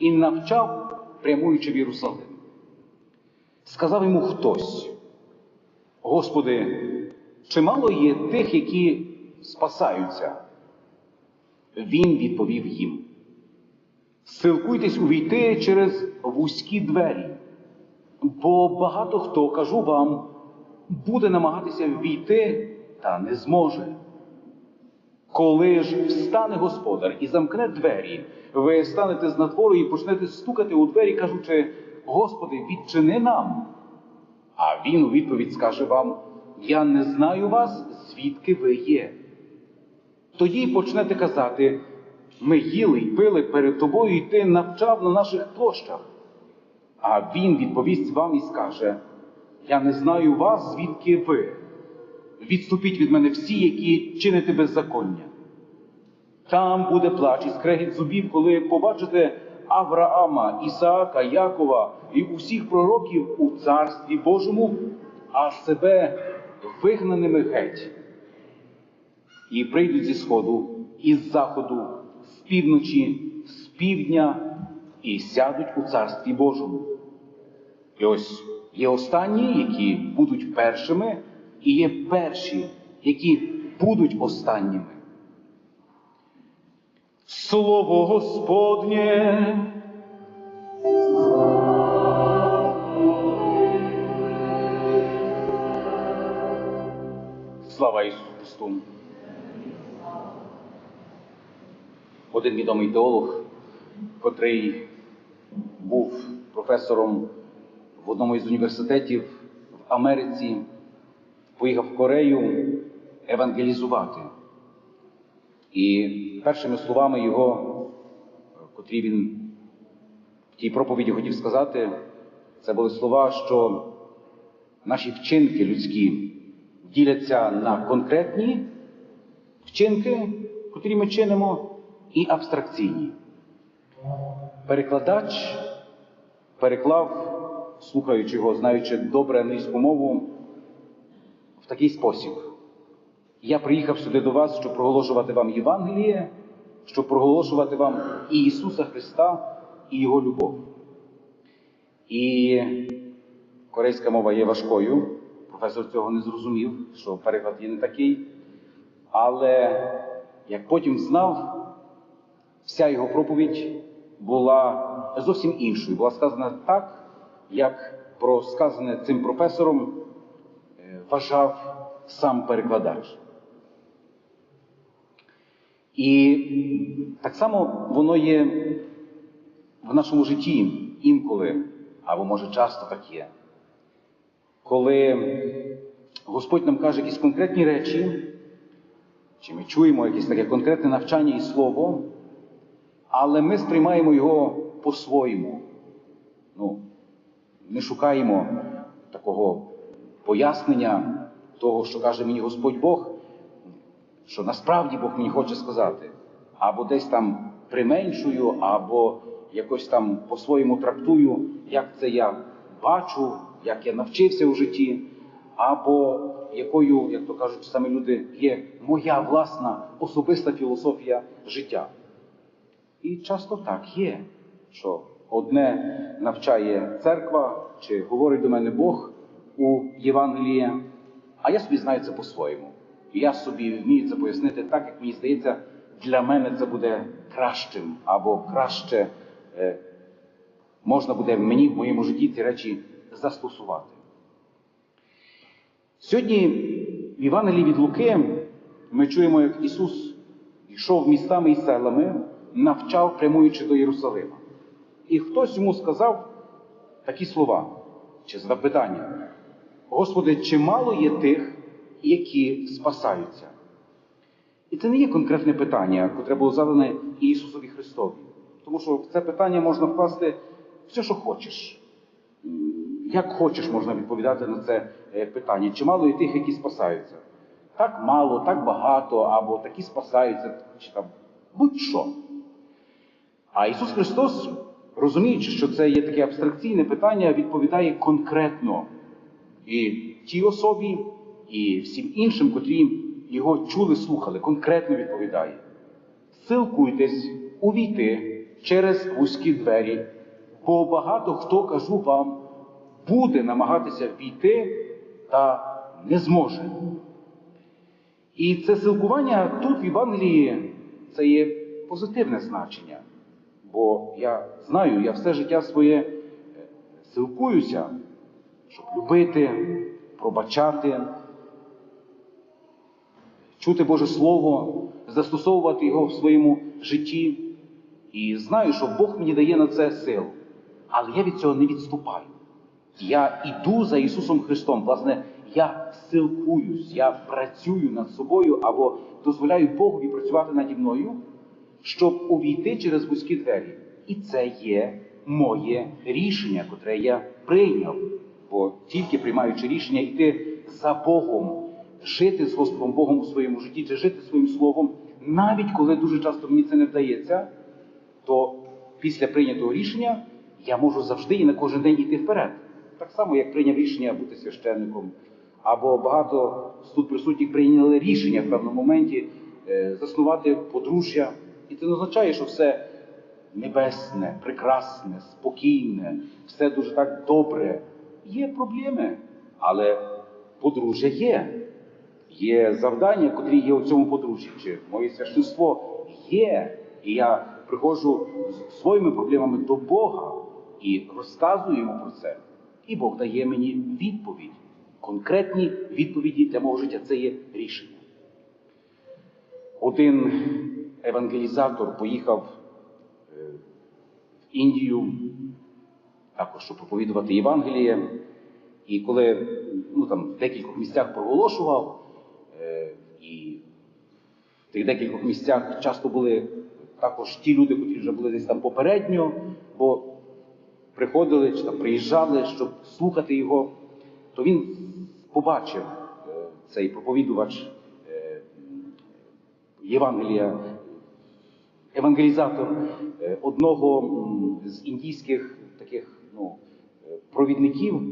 і навчав, прямуючи в Єрусалим. Сказав йому хтось: Господи, чимало є тих, які спасаються. Він відповів їм: Силкуйтесь увійти через вузькі двері, бо багато хто, кажу вам, буде намагатися ввійти та не зможе. Коли ж встане господар і замкне двері, ви станете з надвору і почнете стукати у двері, кажучи: Господи, відчини нам. А він у відповідь скаже вам: Я не знаю вас, звідки ви є. Тоді почнете казати: Ми їли й пили перед тобою, і ти навчав на наших площах. А він відповість вам і скаже: Я не знаю вас, звідки ви. Відступіть від мене всі, які чините беззаконня. Там буде плач і скрегіт зубів, коли побачите Авраама, Ісаака, Якова і усіх пророків у Царстві Божому, а себе вигнаними геть. І прийдуть зі сходу, і з заходу, з півночі, з півдня, і сядуть у Царстві Божому. І ось є останні, які будуть першими, і є перші, які будуть останніми. Слово Господнє. Слава Ісусу Христу! Один відомий теолог, котрий був професором в одному із університетів в Америці, поїхав в Корею евангелізувати. І першими словами його, котрі він в тій проповіді хотів сказати, це були слова, що наші вчинки людські діляться на конкретні вчинки, котрі ми чинимо, і абстракційні. Перекладач переклав, слухаючи його, знаючи добре англійську мову, такий спосіб. Я приїхав сюди до вас, щоб проголошувати вам Євангеліє, щоб проголошувати вам і Ісуса Христа, і Його любов. І корейська мова є важкою. Професор цього не зрозумів, що переклад є не такий. Але як потім знав, вся його проповідь була зовсім іншою. Була сказана так, як про сказане цим професором вважав сам перекладач. І так само воно є в нашому житті інколи, або може часто так є. Коли Господь нам каже якісь конкретні речі, чи ми чуємо якесь таке конкретне навчання і слово, але ми сприймаємо його по-своєму. Ну, не шукаємо такого пояснення того, що каже мені Господь Бог, що насправді Бог мені хоче сказати, або десь там применшую, або якось там по-своєму трактую, як це я бачу, як я навчився у житті, або якою, як то кажуть самі люди, є моя власна особиста філософія життя. І часто так є, що одне навчає церква, чи говорить до мене Бог у Євангелії, а я собі знаю це по-своєму. Я собі вмію це пояснити так, як мені здається, для мене це буде кращим, або краще е, можна буде мені в моєму житті ці речі застосувати. Сьогодні в Євангелії від Луки ми чуємо, як Ісус йшов містами і селами, навчав, прямуючи до Єрусалима. І хтось йому сказав такі слова: чи задав питання: Господи, чи мало є тих, які спасаються? І це не є конкретне питання, яке було задане Ісусові Христові. Тому що в це питання можна вкласти все, що хочеш. Як хочеш, можна відповідати на це е, питання. Чи мало є тих, які спасаються? Так мало, так багато, або такі спасаються, чи там будь-що. А Ісус Христос, розуміючи, що це є таке абстракційне питання, відповідає конкретно і тій особі, і всім іншим, котрі його чули, слухали, конкретно відповідає. Силкуйтесь увійти через вузькі двері, бо багато хто, кажу вам, буде намагатися війти та не зможе. І це силкування тут в Євангелії це є позитивне значення. Бо я знаю, я все життя своє е, силкуюся, щоб любити, пробачати, чути Боже Слово, застосовувати його в своєму житті. І знаю, що Бог мені дає на це сил. Але я від цього не відступаю. Я іду за Ісусом Христом. Власне, я силкуюсь, я працюю над собою або дозволяю Богові працювати наді мною, щоб увійти через вузькі двері. І це є моє рішення, котре я прийняв. Бо тільки приймаючи рішення йти за Богом, жити з Господом Богом у своєму житті, чи жити своїм словом, навіть коли дуже часто мені це не вдається, то після прийнятого рішення я можу завжди і на кожен день йти вперед. Так само, як прийняв рішення бути священником, або багато з тут присутніх прийняли рішення в певному моменті е, заснувати подружжя. І це не означає, що все небесне, прекрасне, спокійне, все дуже так добре. Є проблеми, але подружжя є. Є завдання, котрі є у цьому подружжі, чи моє священство є. І я приходжу з своїми проблемами до Бога і розказую йому про це. І Бог дає мені відповідь. Конкретні відповіді для мого життя це є рішення. Один евангелізатор поїхав е, в Індію, також щоб проповідувати Євангеліє. І коли ну, там, в декількох місцях проголошував, е, і в тих декількох місцях часто були також ті люди, які вже були десь там попередньо, бо приходили чи там приїжджали, щоб слухати його, то він побачив е, цей проповідувач е, Євангелія, евангелізатор е, одного з індійських таких ну, е, провідників,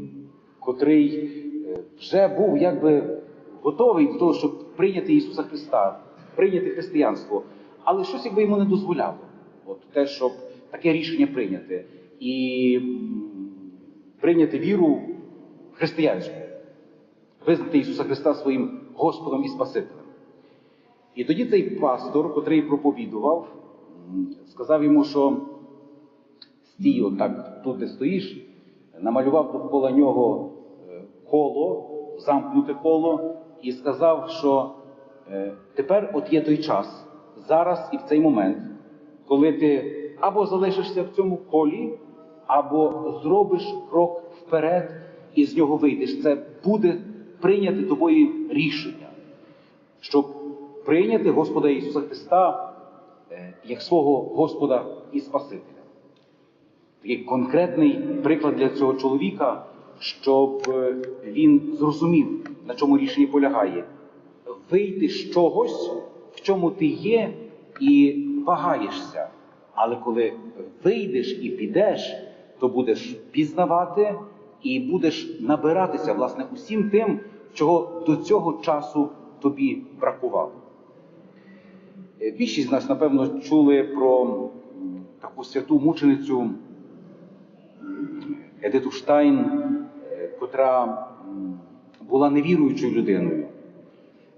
котрий е, вже був якби готовий до того, щоб прийняти Ісуса Христа, прийняти християнство, але щось якби йому не дозволяло. От те, щоб таке рішення прийняти і прийняти віру християнську, визнати Ісуса Христа своїм Господом і Спасителем. І тоді цей пастор, котрий проповідував, сказав йому, що стій отак тут, де стоїш, намалював довкола нього е, коло, замкнуте коло, і сказав, що е, тепер от є той час, зараз і в цей момент, коли ти або залишишся в цьому колі, або зробиш крок вперед і з нього вийдеш. Це буде прийняти тобою рішення, щоб прийняти Господа Ісуса Христа е, як свого Господа і Спасителя. Такий конкретний приклад для цього чоловіка, щоб е, він зрозумів, на чому рішення полягає. Вийти з чогось, в чому ти є, і вагаєшся. Але коли вийдеш і підеш, то будеш пізнавати і будеш набиратися власне усім тим, чого до цього часу тобі бракувало. Е, Більшість з нас, напевно, чули про таку святу мученицю Едиту Штайн, е, котра була невіруючою людиною,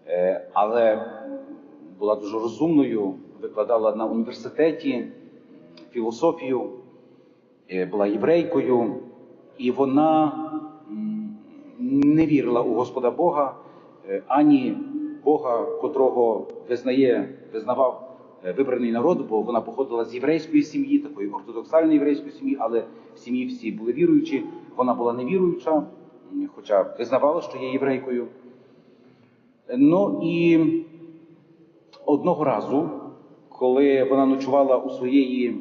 е, але була дуже розумною, викладала на університеті філософію, е, була єврейкою, і вона не вірила у Господа Бога, ані Бога, котрого визнає, визнавав вибраний народ, бо вона походила з єврейської сім'ї, такої ортодоксальної єврейської сім'ї, але в сім'ї всі були віруючі. Вона була невіруюча, хоча визнавала, що є єврейкою. Ну і одного разу, коли вона ночувала у своєї е,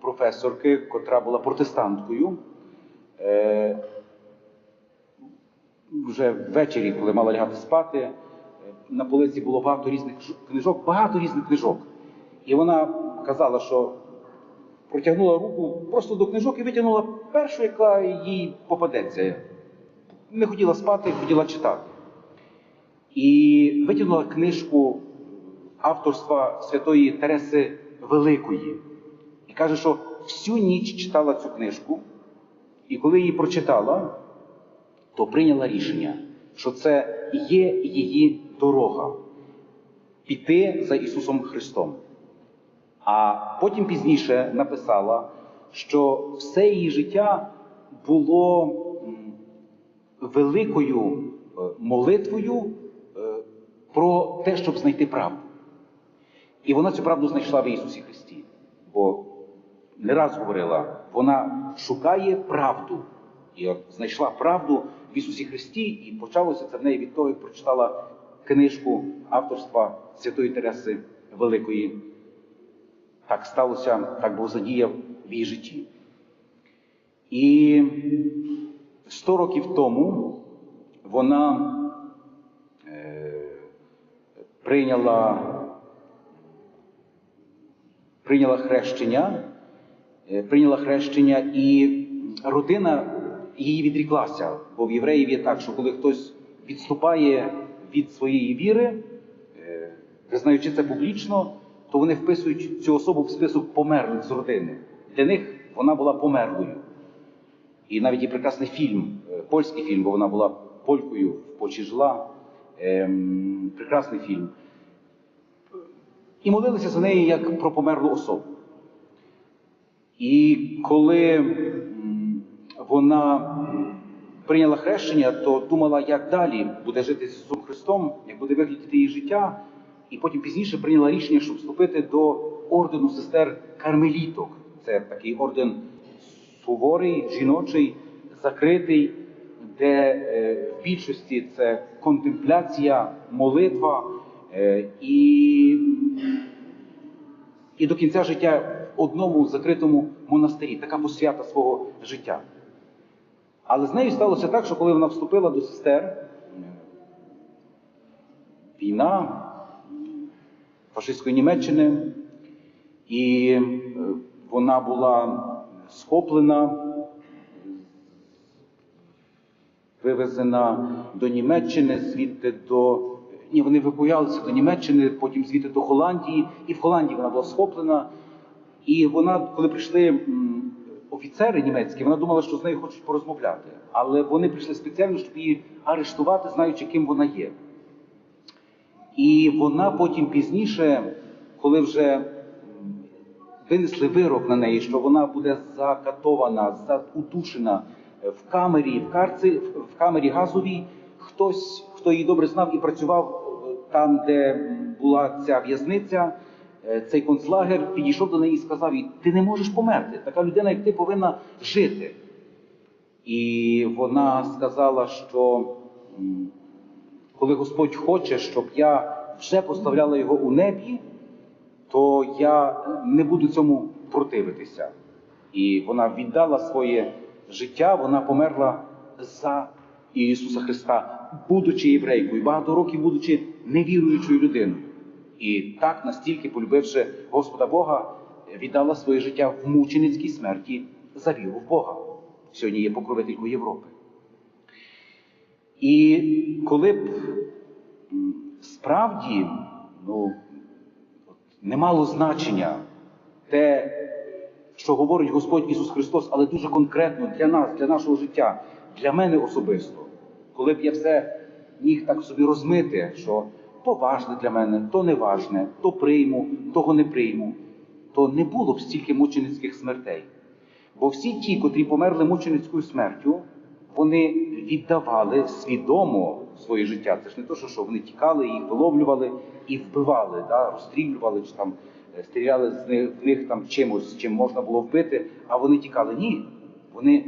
професорки, котра була протестанткою, е, вже ввечері, коли мала лягати спати, е, на полиці було багато різних книжок, багато різних книжок. І вона казала, що протягнула руку просто до книжок і витягнула першу, яка їй попадеться. Не хотіла спати, хотіла читати. І витягнула книжку авторства святої Тереси Великої. І каже, що всю ніч читала цю книжку, і коли її прочитала, то прийняла рішення, що це є її дорога піти за Ісусом Христом. А потім пізніше написала, що все її життя було великою е, молитвою е, про те, щоб знайти правду. І вона цю правду знайшла в Ісусі Христі. Бо не раз говорила, вона шукає правду. І от знайшла правду в Ісусі Христі, і почалося це в неї від того, як прочитала книжку авторства Святої Тереси Великої. Так сталося, так Бог задіяв в її житті. І 100 років тому вона е, прийняла, прийняла хрещення, е, прийняла хрещення, і родина її відріклася. Бо в євреїв є так, що коли хтось відступає від своєї віри, е, визнаючи це публічно, то вони вписують цю особу в список померлих з родини. Для них вона була померлою. І навіть є прекрасний фільм, е, польський фільм, бо вона була полькою, в Польщі жила. Ем, прекрасний фільм. І молилися за неї як про померлу особу. І коли вона прийняла хрещення, то думала, як далі буде жити з Христом, як буде виглядати її життя. І потім пізніше прийняла рішення, щоб вступити до ордену сестер Кармеліток. Це такий орден суворий, жіночий, закритий, де е, в більшості це контемпляція, молитва е, і, і до кінця життя в одному закритому монастирі, така посвята свого життя. Але з нею сталося так, що коли вона вступила до сестер, війна фашистської Німеччини, і е, вона була схоплена, вивезена до Німеччини, звідти до. Ні, вони вибоялися до Німеччини, потім звідти до Голландії, і в Голландії вона була схоплена. І вона, коли прийшли офіцери німецькі, вона думала, що з нею хочуть порозмовляти. Але вони прийшли спеціально, щоб її арештувати, знаючи, ким вона є. І вона потім пізніше, коли вже винесли вирок на неї, що вона буде закатована, заудушена в камері, в карці, в камері газовій, хтось, хто її добре знав і працював е, там, де була ця в'язниця, е, цей концлагер, підійшов до неї і сказав їй, ти не можеш померти. Така людина, як ти, повинна жити. І вона сказала, що коли Господь хоче, щоб я вже поставляла його у небі, то я не буду цьому противитися. І вона віддала своє життя, вона померла за Ісуса Христа, будучи єврейкою, багато років будучи невіруючою людиною. І так настільки, полюбивши Господа Бога, віддала своє життя в мученицькій смерті за віру в Бога. Сьогодні є покровителькою Європи. І коли б справді ну, не мало значення те, що говорить Господь Ісус Христос, але дуже конкретно для нас, для нашого життя, для мене особисто, коли б я все міг так собі розмити, що то важне для мене, то не важне, то прийму, того не прийму, то не було б стільки мученицьких смертей. Бо всі ті, котрі померли мученицькою смертю, вони віддавали свідомо своє життя. Це ж не то, що, вони тікали, їх виловлювали і вбивали, да, розстрілювали чи там е, стріляли з них, в них там чимось, чим можна було вбити, а вони тікали. Ні. Вони